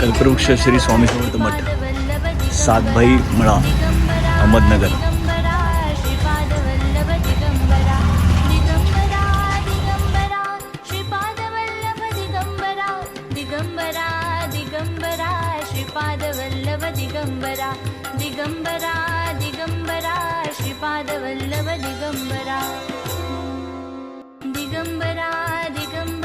कल्पवृक्ष श्री स्वामी समर्थ मठ सातभाई मळा अहमदनगर. दिगंबरा दिगंबरा श्रीपादवल्लभ दिगंबरा दिगंबरा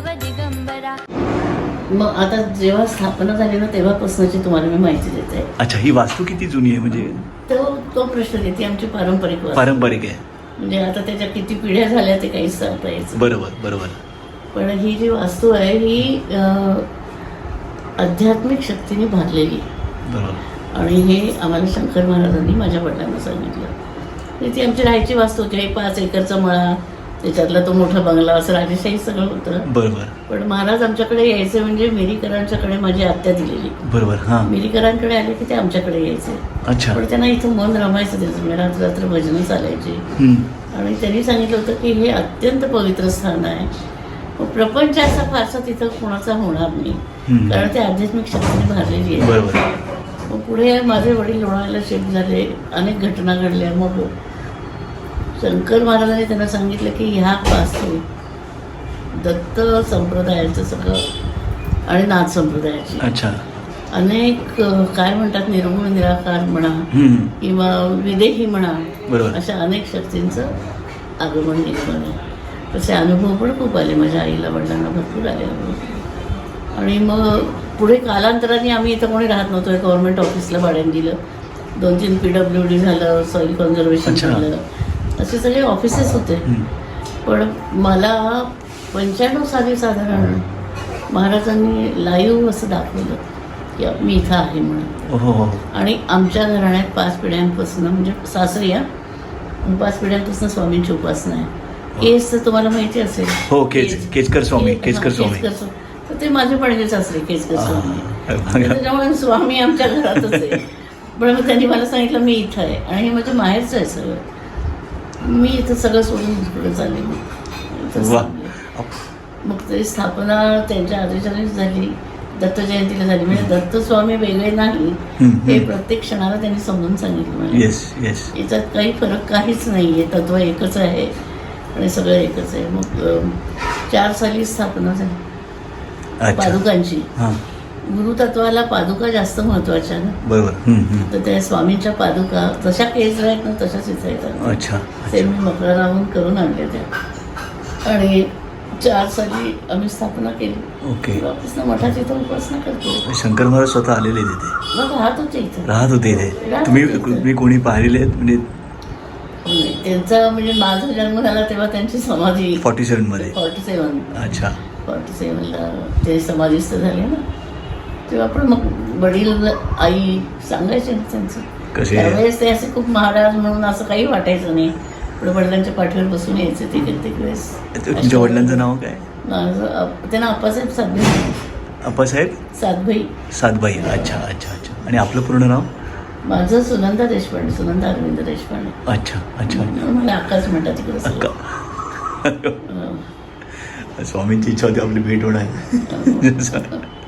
श्रीपादवल्लभ दिगंबरा. मग आता जेव्हा स्थापना झाली ना तेव्हापासूनची तुम्हाला मी माहिती देते. अच्छा ही वास्तू किती जुनी आहे म्हणजे? तो तो प्रश्न नाही ती आमची पारंपरिक वास्तू. पारंपरिक आहे. म्हणजे आता त्याच्या किती पिढ्या झाल्या ते काहीच सांगता यायचं बरोबर बरोबर. पण ही जी वास्तू आहे ही अं, आध्यात्मिक शक्तीने भरलेली आहे. बरोबर. आणि हे आम्हाला शंकर महाराजांनी माझ्या वडिलांना सांगितलं. आणि ती आमची राहायची वास्तू होती हे पाच एकरचा मळा त्याच्यातला तो मोठा बंगला असं राजेशाही सगळं होतं. बरोबर. पण महाराज आमच्याकडे यायचे म्हणजे मिरीकरांच्याकडे माझी आत्या दिलेली. बरोबर हां. मिरीकरांकडे आले की ते आमच्याकडे यायचे. अच्छा. पण त्यांना इथं मन रमायचं त्याचं. म्हणजे रात्र भजनं चालायची. आणि त्यांनी सांगितलं होतं की हे अत्यंत पवित्र स्थान आहे. प्रपंच असा फारसा तिथं कोणाचा होणार नाही. कारण ते आध्यात्मिक शक्तीने भरलेली आहे बरोबर. मग पुढे माझे वडील लोणावळ्याला शिफ्ट झाले. अनेक घटना घडल्या. मग शंकर महाराजांनी त्यांना सांगितलं की ह्या वास्तू दत्त संप्रदायाचं सगळं आणि नाथ संप्रदायाची. अच्छा. अनेक काय म्हणतात निर्गुण निराकार म्हणा. किंवा विदेही म्हणा अशा अनेक शक्तींचं आगमन निर्माण आहे. तसे अनुभव पण खूप आले. माझ्या आईला वडिलांना भरपूर आले अनुभव. आणि मग पुढे कालांतराने आम्ही इथं कोणी राहत नव्हतो. गव्हर्नमेंट ऑफिसला भाड्याने दिलं. दोन तीन पी डब्ल्यू डी झालं सॉईल कन्झर्वेशन. झालं. असे सगळे ऑफिसेस होते. पण मला पंच्याण्णव साली साधारण महाराजांनी लाईव्ह असं दाखवलं की मी इथं आहे म्हणून. हो हो आणि आमच्या घराण्यात पाच पिढ्यांपासून म्हणजे सासरी या पाच पिढ्यांपासून स्वामींची उपासना आहे. केस तर तुम्हाला माहिती असेल. हो, केज- केजकर स्वामी, केज- केजकर हा, स्वामी. तर ते माझे पडले सासरे केजकर स्वामी. हा. त्याच्यामुळे स्वामी आमच्या घरातच आहे. पण मग त्यांनी मला सांगितलं मी इथं आहे. आणि हे माझं माहेरचं आहे सगळं. मी इथं सगळं सोडून पुढे चालले वा. मग ते स्थापना त्यांच्या आदेशानेच झाली दत्त जयंतीला झाली. म्हणजे दत्त स्वामी वेगळे नाही हे हम्म. प्रत्येक क्षणाला त्यांनी समजून सांगितलं मला. येस येस याच्यात काही फरक काहीच नाही आहे तत्व एकच आहे आणि सगळं एकच आहे. मग अं, चार साली स्थापना झाली. अच्छा. पादुकांची. हां. गुरुतत्वाला पादुका जास्त महत्त्वाच्या ना. बरोबर. तर त्या स्वामींच्या पादुका जशा केस आहेत ना तशाच इथं येतात. अच्छा ते मी मकराराहून करून आणले त्या. आणि चार साली आम्ही स्थापना केली. ओके. वापस मठात इथं उपासना करतो. शंकर महाराज स्वतः आलेले तिथे? मग राहत होते इथं. राहत होते इथे. तुम्ही तुम्ही कोणी पाहिलेले आहेत? म्हणजे त्यांचा म्हणजे माझा जन्म झाला तेव्हा त्यांची समाधी. फॉर्टी सेवनमध्ये. फॉर्टी सेवन अच्छा. फॉर्टी सेवनला ते समाधीस्थ झाले ना. तेव्हा पण मग वडील आई सांगायचे ना त्यांचं. कसे? त्यावेळेस ते असे खूप महाराज म्हणून असं काही वाटायचं नाही. पण वडिलांच्या पाठीवर बसून यायचे ते प्रत्येक वेळेस. तुमच्या वडिलांचं नाव काय? माझं त्यांना अप्पासाहेब सातभाई. अप्पासाहेब? सातभाई. सातबाई अच्छा अच्छा अच्छा. आणि आपलं पूर्ण नाव? माझं सुनंदा देशपांडे सुनंदा अरविंद देशपांडे. अच्छा अच्छा मला अक्काच म्हणतात तिकडे अक्का. स्वामींची इच्छा होती आपली भेट होणार.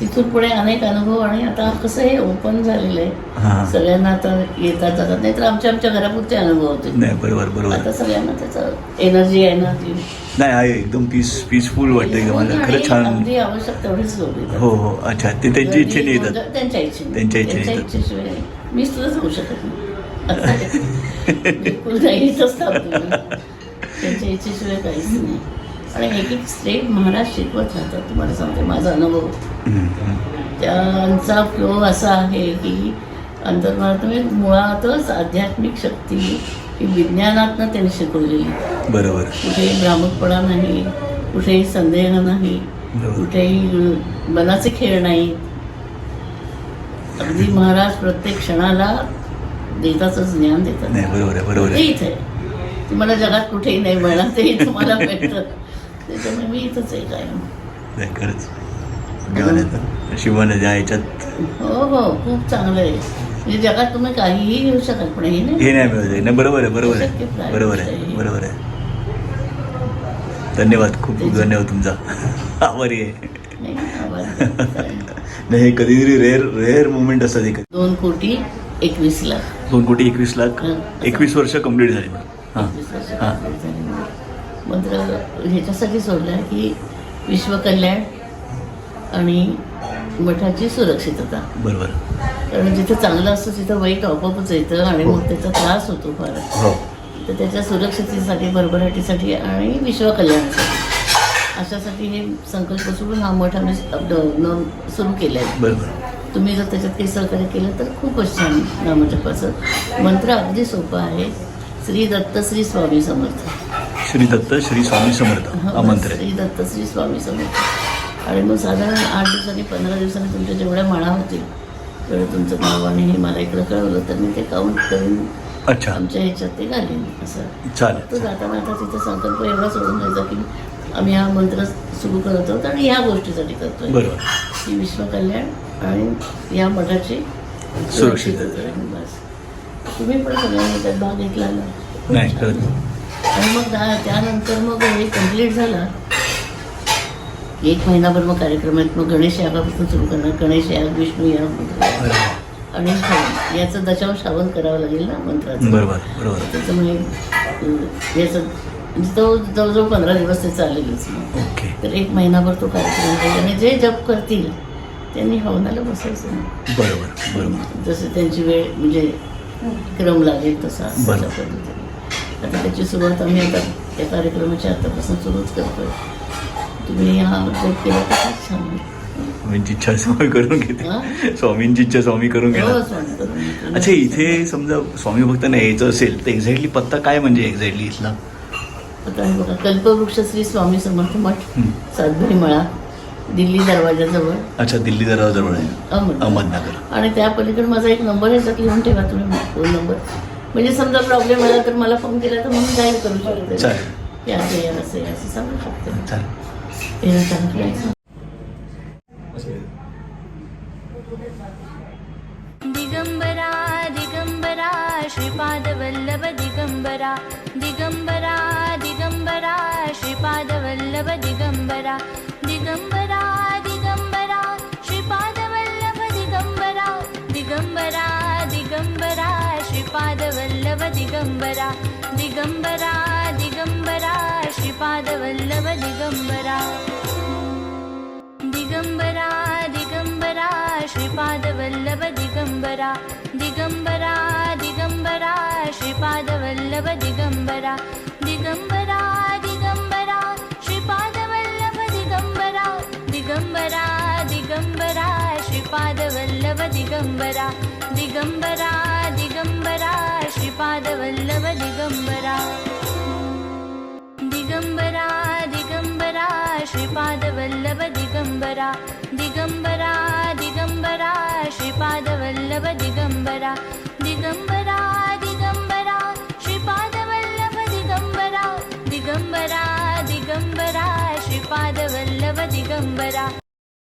तिथून पुढे अनेक अनुभव आणि आता कसं हे ओपन झालेलं आहे. हां. सगळ्यांना आता येतात जातात नाही तर आमच्या आमच्या घरापुरते अनुभव होते. नाही बरोबर बरोबर. आता सगळ्यांना त्याचं एनर्जी आहे ना ती नाही आहे एकदम पीस पीसफुल वाटतं मला? खरंच छान. अगदी आवश्यक तेवढीच लोक येतात. हो हो अच्छा. ते त्यांची इच्छेने येतात. म्हणजे त्यांच्या इच्छेने. त्यांच्या इच्छेने येतात. इच्छेशिवाय मी सुद्धा जाऊ शकत नाही. बिलकुल नाही. त्यांच्या इच्छेशिवाय काहीच नाही. आणि एक एक स्टेप महाराज शिकवत राहतात. तुम्हाला सांगते माझा अनुभव. त्यांचा फ्लो असा आहे की अंतर्मनात मुळातच आध्यात्मिक शक्ती ही विज्ञानातनं त्यांनी शिकवलेली बरोबर. कुठेही भ्रामकपणा नाही कुठेही संदेह नाही. कुठेही मनाचे खेळ नाही. अगदी महाराज प्रत्येक क्षणाला देताच ज्ञान देतात. नाही बरोबर बरोबर ते आहे इथे. आहे. तुम्हाला जगात कुठेही नाही मिळणार ते तुम्हाला भेटतं. त्याच्यामुळे मी इथंच आहे कायम नाही खरंच. ज्ञान येतं शिवाने ज्या याच्यात हो हो खूप चांगलं आहे. म्हणजे जगात तुम्ही काहीही घेऊ शकत पण हे नाही. हे नाही मिळत आहे. नाही बरोबर आहे बरोबर आहे. बरोबर आहे बरोबर आहे. धन्यवाद खूप खूप धन्यवाद तुमचा. आभारी आहे. नाही, आभार. नाही हे कधीतरी रेअर रेअर मुवमेंट असतात हे दोन कोटी एकवीस लाख. दोन कोटी एकवीस लाख. एकवीस वर्ष कंप्लीट झाली. हां एकवीस वर्ष हां झाली. मंत्र ह्याच्यासाठी सोडला की विश्वकल्याण आणि मठाची सुरक्षितता. बरोबर. कारण जिथं चांगलं असतं तिथं वाईट आपोआपच येतं आणि मग त्याचा त्रास होतो फार. हो. तर त्याच्या सुरक्षितेसाठी भरभराटीसाठी आणि विश्वकल्याणासाठी. अशासाठी हे संकल्प सोडून हा मठ आम्ही सुरू केला आहे बरोबर. तुम्ही जर त्याच्यात काही सहकार्य केलं तर खूपच छान नामजपाचं मंत्र अगदी सोपं आहे. श्री दत्त श्री स्वामी समर्थ. श्री दत्त श्री स्वामी समर्थ. हा मंत्र श्री दत्त श्री स्वामी समर्थ. आणि मग साधारण आठ दिवसांनी पंधरा दिवसांनी तुमच्या जेवढ्या माळा होतील तेवढं तुमचं नाव आणि हे मला इकडं कळवलं तर मी ते काउंट करून अच्छा. आमच्या ह्याच्यात ते घालेन असं. चालेल. तर जाताना आता तिथं संकल्प एवढा सोडून द्यायचा की आम्ही हा मंत्र सुरू करत आहोत आणि ह्या गोष्टीसाठी करतोय. बरोबर. की विश्वकल्याण आणि या मठाची सुरक्षितता. बस. तुम्ही पण सगळ्यांनी त्यात भाग घेतला ना? नाही. आणि मग त्यानंतर मग हे कंप्लीट झालं. एक महिनाभर मग कार्यक्रम आहेत मग गणेश यागापासून सुरू करणार. गणेश याग विष्णू याग बरोबर. आणि. याचं दशांश श्रावण करावं लागेल ना मंत्राचं? बरोबर बरोबर. त्याच्यामुळे अं, याचं म्हणजे तो जवळजवळ पंधरा दिवस ते चालेलच मग. ओके. तर एक महिनाभर तो कार्यक्रम होईल आणि जे जप करतील त्यांनी हवनाला बसायचं नाही बरोबर बरोबर. जसं त्यांची वेळ म्हणजे क्रम लागेल तसा. बरं. आता त्याची सुरुवात आम्ही आता त्या कार्यक्रमाची आतापासून सुरूच करतोय. तुम्ही हा जप केला तर खूप छान होईल. स्वामींची इच्छा स्वामी करून? घेते. स्वामींची इच्छा स्वामी करून हो, घेणार. अच्छा इथे समजा स्वामी भक्तांना यायचं असेल तर एक्झॅक्टली पत्ता काय म्हणजे एक्झॅक्टली इथला? आता हे बघा कल्पवृक्ष श्री स्वामी समर्थ मठ. सातभरी मळा दिल्ली दरवाजाजवळ. अच्छा दिल्ली दरवाजाजवळ आहे. अहमद अहमदनगर. आणि त्या पलीकडे माझा एक नंबर आहे त्यात लिहून ठेवा तुम्ही फोन नंबर. म्हणजे समजा प्रॉब्लेम आला तर मला फोन केला तर मग गाईड करू शकते. हे असं या असं आहे, असं सांगू शकते. सांगितलं दिगम्बरा दिगम्बरा श्रीपादवल्लभ दिगम्बरा दिगम्बरा दिगम्बरा श्रीपादवल्लभ दिगम्बरा श्रीपादवल्लभ दिगम्बरा दिगम्बरा दिगम्बरा श्रीपादवल्लभ दिगम्बरा दिगम्बरा दिगम्बरा श्रीपादवल्लभ दिगम्बरा दिगम्बरा दिगम्बरा श्रीपादवल्लभ दिगम्बरा दिगम्बरा दिगम्बरा श्रीपादवल्लभ दिगम्बरा दिगम्बरा दिगम्बरा श्रीपादवल्लभ दिगम्बरा दिगम्बरा दिगम्बरा दिगम्बरा श्रीपादवल्लभ दिगम्बरा दिगम्बरा दिगम्बरा श्रीपादवल्लभ दिगम्बरा दिगम्बरा दिगम्बरा श्रीपादवल्लभ दिगम्बरा दिगम्बरा दिगम्बरा श्रीपादवल्लभ दिगम्बरा